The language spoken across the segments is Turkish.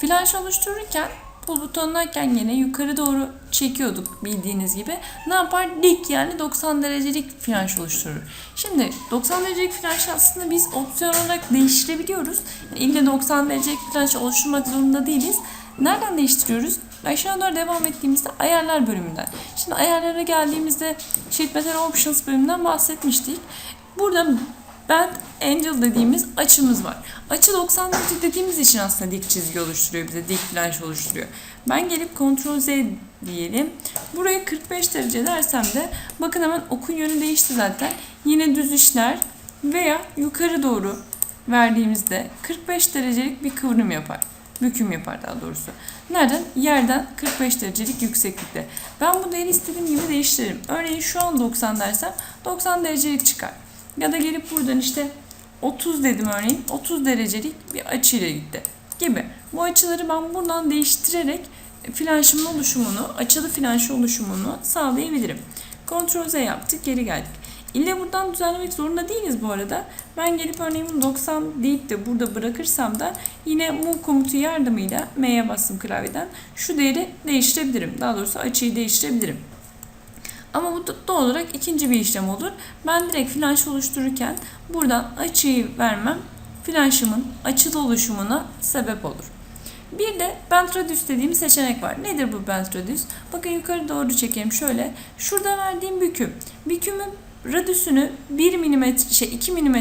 Flanş oluştururken pull butonundayken yine yukarı doğru çekiyorduk bildiğiniz gibi. Ne yapar? Dik yani 90 derecelik flanş oluşturur. Şimdi 90 derecelik flanş aslında biz opsiyon olarak değiştirebiliyoruz. Yani ille 90 derecelik flanş oluşturmak zorunda değiliz. Nereden değiştiriyoruz? Aşağı doğru devam ettiğimizde ayarlar bölümünden. Şimdi ayarlara geldiğimizde Sheet Metal Options bölümünden bahsetmiştik. Burada Bend Angel dediğimiz açımız var. Açı 90 derece dediğimiz için aslında dik çizgi oluşturuyor bize. Dik flanş oluşturuyor. Ben gelip Ctrl Z diyelim. Buraya 45 derece dersem de bakın hemen okun yönü değişti zaten. Yine düz işler veya yukarı doğru verdiğimizde 45 derecelik bir kıvrım yapar. Büküm yapar daha doğrusu. Nereden? Yerden 45 derecelik yükseklikte. Ben bu değeri istediğim gibi değiştiririm. Örneğin şu an 90 dersem 90 derecelik çıkar. Ya da gelip buradan işte 30 dedim örneğin 30 derecelik bir açıyla gitti gibi. Bu açıları ben buradan değiştirerek flanşımın oluşumunu, açılı flanşı oluşumunu sağlayabilirim. Ctrl Z yaptık, geri geldik. İlle buradan düzenlemek zorunda değiliz bu arada. Ben gelip örneğin bunu 90 deyip de burada bırakırsam da yine move komutu yardımıyla M'ye bastım klavyeden şu değeri değiştirebilirim. Daha doğrusu açıyı değiştirebilirim. Ama bu doğal olarak ikinci bir işlem olur. Ben direkt flanş oluştururken buradan açıyı vermem flanşımın açılı oluşumuna sebep olur. Bir de band radius dediğim seçenek var. Nedir bu band radius? Bakın yukarı doğru çekeyim şöyle. Şurada verdiğim büküm. Bükümün radiusünü 1 mm, şey 2 mm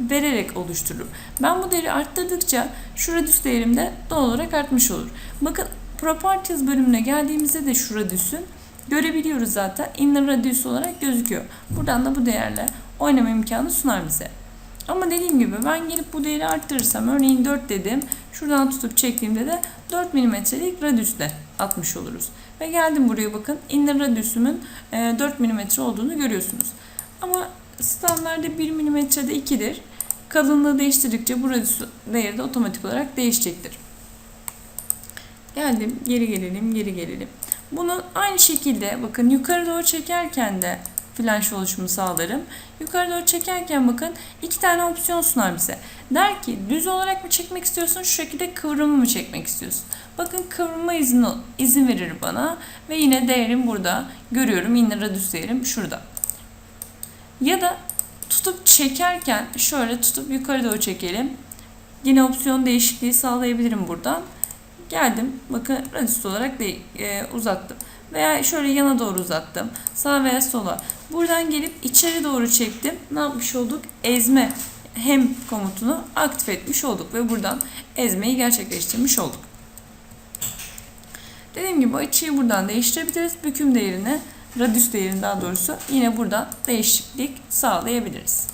vererek oluştururum. Ben bu değeri arttırdıkça şu radius değerim de doğal olarak artmış olur. Bakın properties bölümüne geldiğimizde de şu radius'ün görebiliyoruz zaten. Inner radius olarak gözüküyor. Buradan da bu değerle oynama imkanı sunar bize. Ama dediğim gibi ben gelip bu değeri arttırırsam örneğin 4 dedim. Şuradan tutup çektiğimde de 4 mm'lik radiusle atmış oluruz. Ve geldim buraya bakın. Inner radius'umun 4 mm olduğunu görüyorsunuz. Ama standartta 1 mm'de 2'dir. Kalınlığı değiştirdikçe bu radius değeri de otomatik olarak değişecektir. Geldim, geri gelelim, geri gelelim. Bunu aynı şekilde bakın yukarı doğru çekerken de flanş oluşumu sağlarım. Yukarı doğru çekerken bakın iki tane opsiyon sunar bize. Der ki düz olarak mı çekmek istiyorsun şu şekilde kıvrımı mı çekmek istiyorsun? Bakın kıvrılma izin, izin verir bana ve yine değerim burada. Görüyorum yine radius değerim şurada. Ya da tutup çekerken şöyle tutup yukarı doğru çekelim. Yine opsiyon değişikliği sağlayabilirim buradan. Geldim. Bakın radius olarak de, e, uzattım. Veya şöyle yana doğru uzattım. Sağ veya sola. Buradan gelip içeri doğru çektim. Ne yapmış olduk? Ezme hem komutunu aktif etmiş olduk ve buradan ezmeyi gerçekleştirmiş olduk. Dediğim gibi açıyı buradan değiştirebiliriz. Büküm değerini, radius değerini daha doğrusu yine buradan değişiklik sağlayabiliriz.